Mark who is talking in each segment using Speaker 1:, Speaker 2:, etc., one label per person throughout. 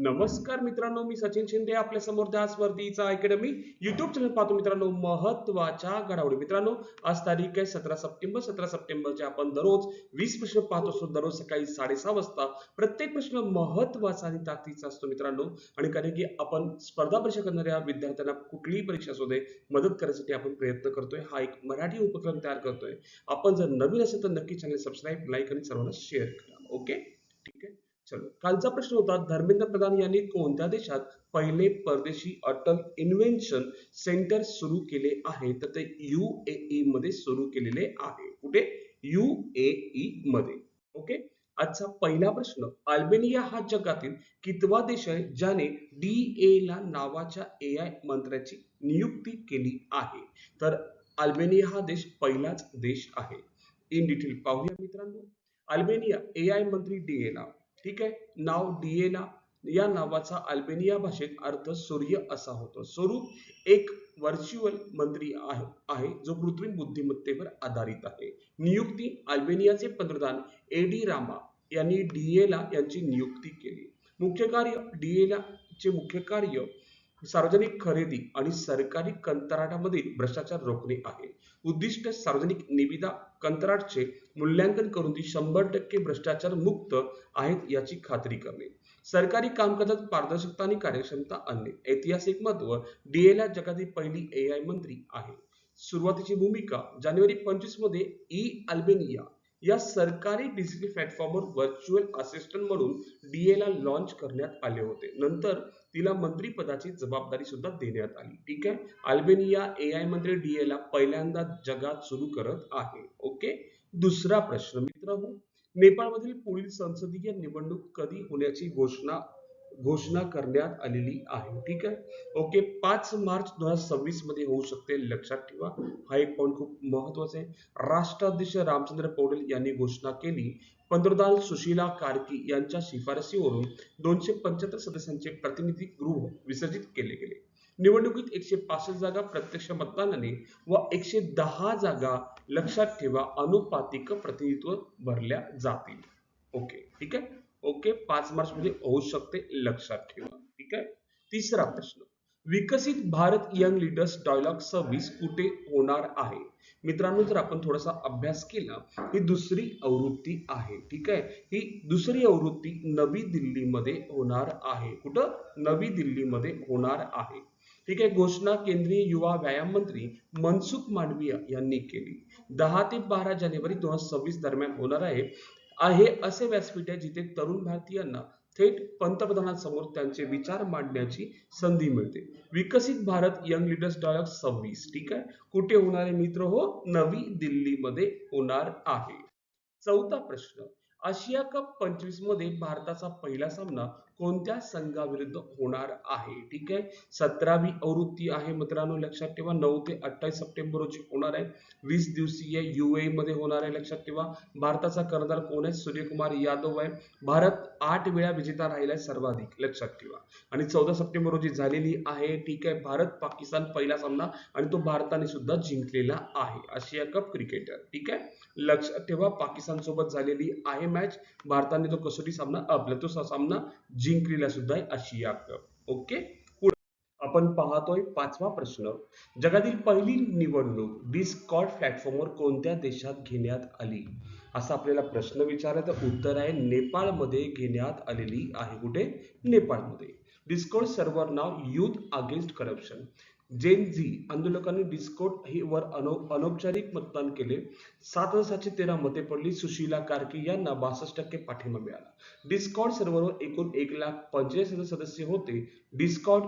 Speaker 1: नमस्कार मित्रांनो मी सचिन शिंदे आपल्यासमोर त्याच अकॅडमी युट्यूब चॅनल पाहतो मित्रांनो महत्त्वाच्या घडामोडी. मित्रांनो आज तारीख आहे सतरा सप्टेंबर. सतरा सप्टेंबरचे आपण दररोज वीस प्रश्न पाहत असतो. दररोज सकाळी साडेसहा वाजता प्रत्येक प्रश्न महत्त्वाचा आणि ताकदीचा असतो मित्रांनो. आणि कारण की आपण स्पर्धा परीक्षा करणाऱ्या विद्यार्थ्यांना कुठलीही परीक्षा असू दे मदत करण्यासाठी आपण प्रयत्न करतोय. हा एक मराठी उपक्रम तयार करतोय. आपण जर नवीन असेल तर नक्की चॅनल सबस्क्राईब लाईक आणि सर्वांना शेअर करा. ओके ठीक आहे? चलो कालचा प्रश्न होता धर्मेंद्र प्रधान यांनी कोणत्या देशात पहिले परदेशी अटल इन्व्हेन्शन सेंटर सुरू केले आहे? तर ते युएई मध्ये सुरू केलेले आहे. कुठे? युएई मध्ये. ओके? आजचा पहिला प्रश्न अल्बेनिया हा जगातील कितवा देश आहे ज्याने डी ए ला नावाच्या ए आय मंत्र्याची नियुक्ती केली आहे? तर अल्बेनिया हा देश पहिलाच देश आहे. इन डिटेल पाहूया मित्रांनो. अल्बेनिया ए आय मंत्री डी ला. ठीक आहे? नाव डिएला या नावाचा अल्बेनिया भाषेत अर्थ सूर्य असा होतो. स्वरूप एक व्हर्च्युअल मंत्री आहे जो कृत्रिम बुद्धिमत्तेवर आधारित आहे. नियुक्ती अल्बेनियाचे पंतप्रधान एडी रामा यांनी डीएला यांची नियुक्ती केली. मुख्य कार्य डीएला चे मुख्य कार्य सार्वजनिक खरेदी आणि सरकारी कंत्राटामधील भ्रष्टाचार रोखणे आहे. उद्दिष्ट सार्वजनिक निविदा कंत्राटचे मूल्यांकन करून ती शंभर टक्के भ्रष्टाचार मुक्त आहेत याची खात्री करणे. सरकारी कामकाजात पारदर्शकता आणि कार्यक्षमता आणणे. ऐतिहासिक महत्त्व डीएला जगातील पहिली ए आय मंत्री आहे. सुरुवातीची भूमिका जानेवारी पंचवीसमध्ये ई अल्बेनिया या सरकारी डिजिटल प्लॅटफॉर्मवर व्हर्च्युअल असिस्टंट म्हणून डीएला लॉन्च करण्यात आले होते. नंतर तिला मंत्रीपदाची जबाबदारी सुद्धा देण्यात आली. ठीक आहे? अल्बेनिया ए आय मंत्री डीएला पहिल्यांदा जगात सुरू करत आहे. ओके दुसरा प्रश्न मित्रांनो नेपाळमधील पुढील संसदीय निवडणूक कधी होण्याची घोषणा घोषणा करण्यात आलेली आहे. ठीक आहे? ओके पाच मार्च दोन हजार सव्वीसमध्ये होऊ शकते. लक्षात ठेवा. हा एक पॉईंट खूप महत्त्वाचा आहे. राष्ट्राध्यक्ष रामचंद्र पौडेल यांनी घोषणा केली. पंतप्रधान सुशीला कार्की यांच्या शिफारसीवरून दोनशे पंच्याहत्तर सदस्यांचे प्रतिनिधी गृह विसर्जित केले गेले. निवडणुकीत एकशे पासष्ट जागा प्रत्यक्ष मतदानाने व एकशे दहा जागा लक्षात ठेवा. अनुपातिक प्रतिनिधित्व भरल्या जातील. ओके ठीक आहे? ओके पाच मार्च मध्ये होऊ शकते लक्षात ठेवा. ठीक आहे? तिसरा प्रश्न. विकसित भारत यंग लीडर्स डायलॉग सव्वीस कुठे होणार आहे? मित्रांनो जर आपण थोडासा अभ्यास केला ही दुसरी आवृत्ती आहे. ठीक आहे? ही दुसरी आवृत्ती नवी दिल्लीमध्ये होणार आहे. कुठं? नवी दिल्लीमध्ये होणार आहे. ठीक आहे? घोषणा केंद्रीय युवा व्यायाम मंत्री मनसुख मांडविया यांनी केली. दहा ते बारा जानेवारी दोन हजार सव्वीस दरम्यान होणार आहे. आहे असे व्यासपीठ आहे जिथे तरुण भारतीयांना थेट पंतप्रधानांसमोर त्यांचे विचार मांडण्याची संधी मिळते. विकसित भारत यंग लिडर्स डायलॉग सव्वीस. ठीक आहे? कुठे होणारे मित्र हो? नवी दिल्लीमध्ये होणार आहे. चौथा प्रश्न. आशिया कप पंचवीसमध्ये भारताचा पहिला सामना कोणत्या संघाविरुद्ध होणार आहे? ठीक आहे? सतरावी आवृत्ती आहे मित्रांनो लक्षात ठेवा. नऊ ते अठ्ठावीस सप्टेंबर रोजी होणार आहे. वीस दिवसीय युए मध्ये होणार आहे लक्षात ठेवा. भारताचा कर्णधार कोण आहे? सूर्यकुमार यादव आहे. भारत आठ वेळा विजेता राहिला आहे सर्वाधिक लक्षात ठेवा. आणि चौदा सप्टेंबर रोजी झालेली आहे ठीक आहे. भारत पाकिस्तान पहिला सामना आणि तो भारताने सुद्धा जिंकलेला आहे आशिया कप क्रिकेटर ठीक आहे? लक्षात ठेवा पाकिस्तान सोबत झालेली आहे मॅच भारताने तो कसोटी सामना आपला तो सामना जिंकलेला सुद्धा आहे आशिया कप ओके आपण पाहतोय पाचवा प्रश्न. जगातील पहिली निवडणूक डिस्कॉर्ड प्लॅटफॉर्मवर कोणत्या देशात घेण्यात आली? असा आपल्याला प्रश्न विचारला तर उत्तर आहे नेपाळमध्ये घेण्यात आलेली आहे. कुठे? नेपाळमध्ये. डिस्कॉर्ड सर्व्हर नाव youth against corruption Gen Z आंदोलकांनी डिस्कोट ही वर अनौ अनौपचारिक मतदान केले. सात हजार सातशे तेरा मते पडली. सुशीला कार्की यांना बासष्ट टक्के पाठिंबा मिळाला. डिस्कॉर्ड सर्व्हरवर एकूण एक लाख पंचेचाळीस हजार सदस्य होते. डिस्कॉर्ड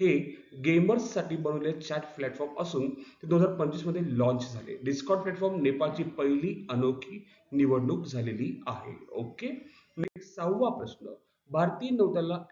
Speaker 1: हे गेमर्ससाठी बनवलेले चॅट प्लॅटफॉर्म असून ते दोन हजार पंचवीसमध्ये लॉन्च झाले. डिस्कॉर्ड प्लॅटफॉर्म नेपाळची पहिली अनोखी निवडणूक झालेली आहे. ओके नेक्स्ट सहावा प्रश्न. भारतीय नौदला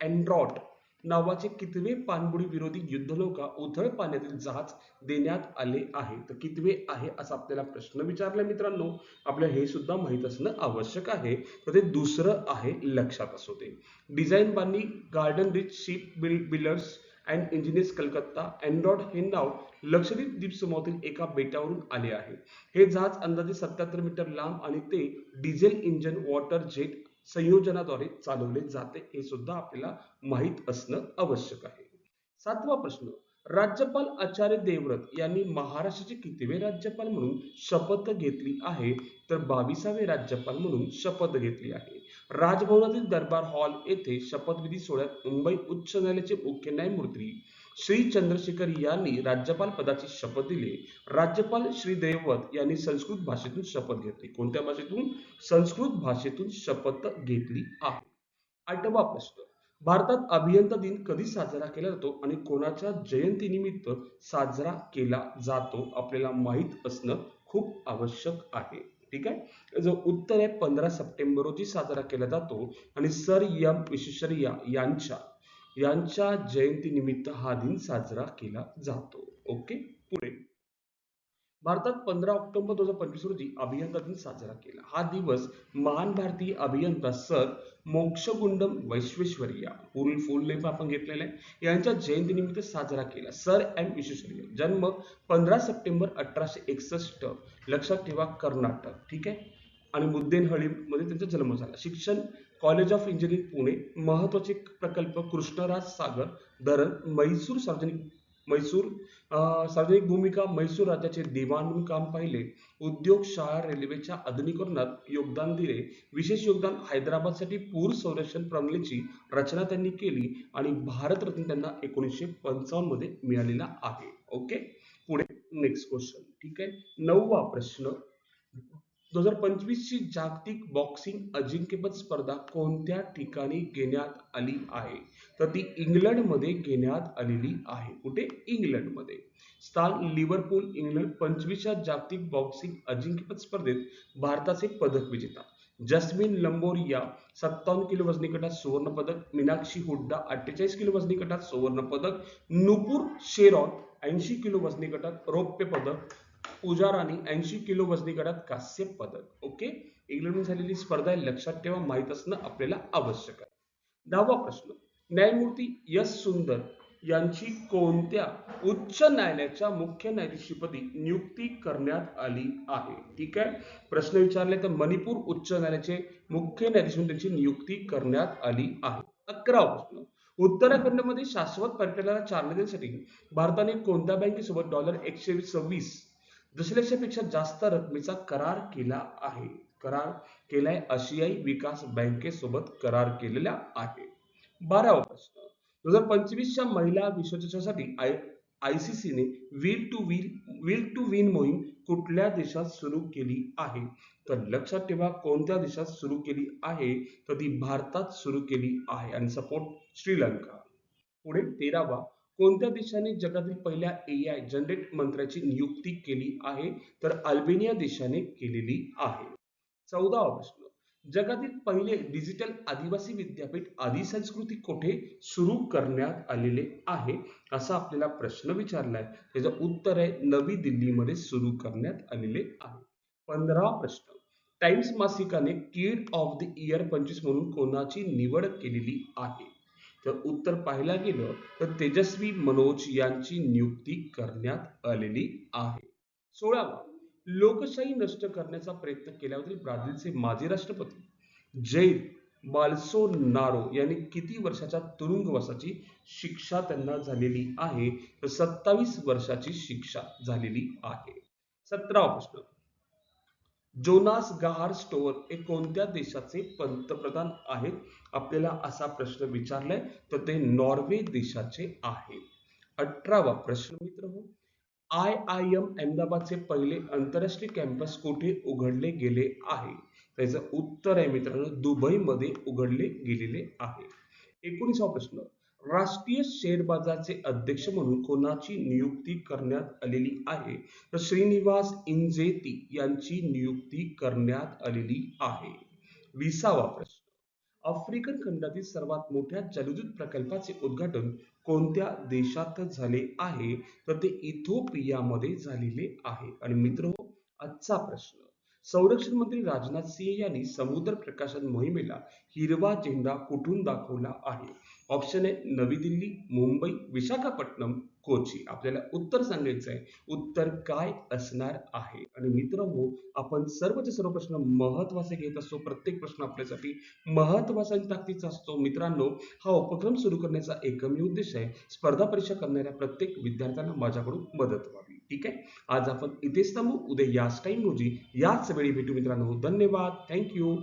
Speaker 1: अँड्रॉट नावाचे कितवे पाणबुडी विरोधी युद्धनौका उथळ पाण्यातील जहाज देण्यात आले आहे? तर कितवे आहे असा आपल्याला प्रश्न विचारला मित्रांनो. आपल्याला हे सुद्धा माहीत असणं आवश्यक आहे. तर ते दुसरं आहे लक्षात असू दे. डिझाईन बांधणी garden reach ship bill builders and engineers Calcutta Androth हे नाव लक्षद्वीप द्वीपसमूहातील एका बेटावरून आले आहे. हे जहाज अंदाजे सत्याहत्तर मीटर लांब आणि ते डिझेल इंजन वॉटर जेट संयोजनाद्वारे चालवले जाते हे सुद्धा आपल्याला माहीत असणं आवश्यक आहे. सातवा प्रश्न राज्यपाल आचार्य देवव्रत यांनी महाराष्ट्राचे कितवे राज्यपाल म्हणून शपथ घेतली आहे? तर बावीसावे राज्यपाल म्हणून शपथ घेतली आहे. राजभवनातील दरबार हॉल येथे शपथविधी सोहळ्यात मुंबई उच्च न्यायालयाचे मुख्य न्यायमूर्ती श्री चंद्रशेखर यांनी राज्यपाल पदाची शपथ दिली. राज्यपाल श्री देववत यांनी संस्कृत भाषेतून शपथ घेतली. कोणत्या भाषेतून? संस्कृत भाषेतून शपथ घेतली आहे. आठवा प्रश्न. भारतात अभियंता दिन कधी साजरा केला जातो आणि कोणाच्या जयंतीनिमित्त साजरा केला जातो आपल्याला माहीत असणं खूप आवश्यक आहे. ठीक आहे? जो उत्तर आहे पंधरा सप्टेंबर रोजी साजरा केला जातो. आणि सर एम विश्वेश्वरय्या यांच्या यांच्या जयंतीनिमित्त हा दिन साजरा केला जातो. ओके? पुढे. भारतात पंधरा ऑक्टोबर दोन हजार पंचवीस रोजी अभियंता दिन साजरा केला. हा दिवस महान भारतीय अभियंता सर मोक्षगुंडम वैश्वेश्वरय्या पूर्ण फुल नेम आपण घेतलेला आहे यांच्या जयंतीनिमित्त साजरा केला. सर एम विश्वेश्वरय्या जन्म पंधरा सप्टेंबर अठराशे एकसष्ट. लक्षात ठेवा कर्नाटक. ठीक आहे? आणि मुद्देनहळी मध्ये त्यांचा जन्म झाला. शिक्षण कॉलेज ऑफ इंजिनिअरिंग पुणे महत्त्वाचे प्रकल्प कृष्णराज सागर धरण मैसूर सार्वजनिक मैसूर सार्वजनिक भूमिका मैसूर राज्याचे दिवाण म्हणून काम पाहिले. उद्योग शाळा रेल्वेच्या आधुनिकरणात योगदान दिले. विशेष योगदान हैदराबादसाठी पूर संरक्षण प्रणालीची रचना त्यांनी केली आणि भारतरत्न त्यांना एकोणीसशे पंचावन्नमध्ये मिळालेला आहे. ओके पुढे नेक्स्ट क्वेश्चन ठीक आहे? नववा प्रश्न. दोन हजार पंचवीस ची जागतिक बॉक्सिंग अजिंक्यपद स्पर्धा कोणत्या ठिकाणी घेण्यात आली आहे? तर ती इंग्लंडमध्ये घेण्यात आलेली आहे. कुठे? इंग्लंडमध्ये. स्थान लिव्हरपूल इंग्लंड. पंचवीसच्या जागतिक बॉक्सिंग अजिंक्यपद स्पर्धेत भारताचे पदक विजेता. जस्मिन लंबोरिया सत्तावन्न किलो वजनी गटात सुवर्ण पदक. मीनाक्षी हुड्डा अठ्ठेचाळीस किलो वजनी गटात सुवर्ण पदक. नुपूर शेरॉन ऐंशी किलो वजनी गटात रौप्य पदक. पुजाराने ऐंशी किलो वजनी गटात कांस्य पदक. ओके? इंग्लंडमध्ये झालेली स्पर्धा आहे लक्षात ठेवा माहीत असणं आपल्याला आवश्यक आहे. दहावा प्रश्न. न्यायमूर्ती यस सुंदर यांची कोणत्या उच्च न्यायालयाच्या मुख्य न्यायाधीशपदी नियुक्ती करण्यात आली आहे? ठीक आहे? प्रश्न विचारले तर मणिपूर उच्च न्यायालयाचे मुख्य न्यायाधीश म्हणून त्यांची नियुक्ती करण्यात आली आहे. अकरा प्रश्न. उत्तराखंडमध्ये शाश्वत पर्यटनाला चालना देण्यासाठी भारताने कोणत्या बँकेसोबत डॉलर एकशे सव्वीस दशलक्षापेक्षा जास्त रकमेचा करार केला आहे. करार केलाय आशियाई विकास बँकेसोबत करार केलेला आहे. बारावा प्रश्न. दोन हजार पंचवीसच्या महिला विश्वचषकासाठी आय आयसीसीने will to will will to win मोहीम कुठल्या देशात सुरू केली आहे? तर लक्षात ठेवा कोणत्या देशात सुरू केली आहे? तर ती भारतात सुरू केली आहे. आणि सपोर्ट श्रीलंका. पुढे तेरावा कोणत्या देशाने जगातील पहिल्या ए आय जनरेट मंत्र्याची नियुक्ती केली आहे? तर अल्बेनिया देशाने केलेली आहे. चौदावा प्रश्न जगातील पहिले डिजिटल आदिवासी विद्यापीठ आदि संस्कृती कोठे सुरू करण्यात आलेले आहे? असा आपल्याला प्रश्न विचारलाय. त्याचं उत्तर आहे नवी दिल्लीमध्ये सुरू करण्यात आलेले आहे. पंधरा प्रश्न टाइम्स मासिकाने किड ऑफ द इयर पंचवीस म्हणून कोणाची निवड केलेली आहे? तर उत्तर पाहायला गेलं तर तेजस्वी मनोज यांची नियुक्ती करण्यात आलेली आहे. सोळावा लोकशाही नष्ट करण्याचा प्रयत्न केल्याबद्दल ब्राझीलचे माजी राष्ट्रपती जैर बाल्सोनारो यांनी किती वर्षाच्या तुरुंगवासाची शिक्षा त्यांना झालेली आहे? तर सत्तावीस वर्षाची शिक्षा झालेली आहे. सतरावा प्रश्न जोनास गहार स्टोअर हे कोणत्या देशाचे पंतप्रधान आहेत? आपल्याला असा प्रश्न विचारलाय तर ते नॉर्वे देशाचे आहे. अठरावा प्रश्न मित्र हो आय आय एम अहमदाबादचे पहिले आंतरराष्ट्रीय कॅम्पस कुठे उघडले गेले आहे? त्याचं उत्तर आहे मित्रांनो दुबईमध्ये उघडले गेलेले आहे. एकोणीसावा प्रश्न राष्ट्रीय शेअर बाजारचे अध्यक्ष म्हणून कोणाची नियुक्ती करण्यात आलेली आहे? तर श्रीनिवास इंजेती यांची नियुक्ती करण्यात आलेली आहे. विसावा प्रश्न. आफ्रिकन खंडातील सर्वात मोठ्या जलविद्युत प्रकल्पाचे उद्घाटन कोणत्या देशात झाले आहे? तर ते इथोपियामध्ये झालेले आहे. आणि मित्र आजचा प्रश्न. संरक्षण मंत्री राजनाथ सिंह यांनी समुद्र प्रकाशन मोहिमेला हिरवा झेंडा कुठून दाखवला आहे? ऑप्शन आहे नवी दिल्ली मुंबई विशाखापट्टणम कोची. आपल्याला उत्तर सांगायचं आहे. उत्तर काय असणार आहे? आणि मित्रांनो आपण सर्वचे सर्व प्रश्न महत्त्वाचे घेत असतो. प्रत्येक प्रश्न आपल्यासाठी महत्त्वाचा आणि ताकदीचा असतो. मित्रांनो हा उपक्रम सुरू करण्याचा एकमेव उद्देश आहे. स्पर्धा परीक्षा करणाऱ्या प्रत्येक विद्यार्थ्यांना माझ्याकडून मदत व्हावी. ठीक आहे? आज आपण इथेच थांबू. उद्या याच टाइम रोजी याच वेळी भेटू मित्रांनो. धन्यवाद. थँक्यू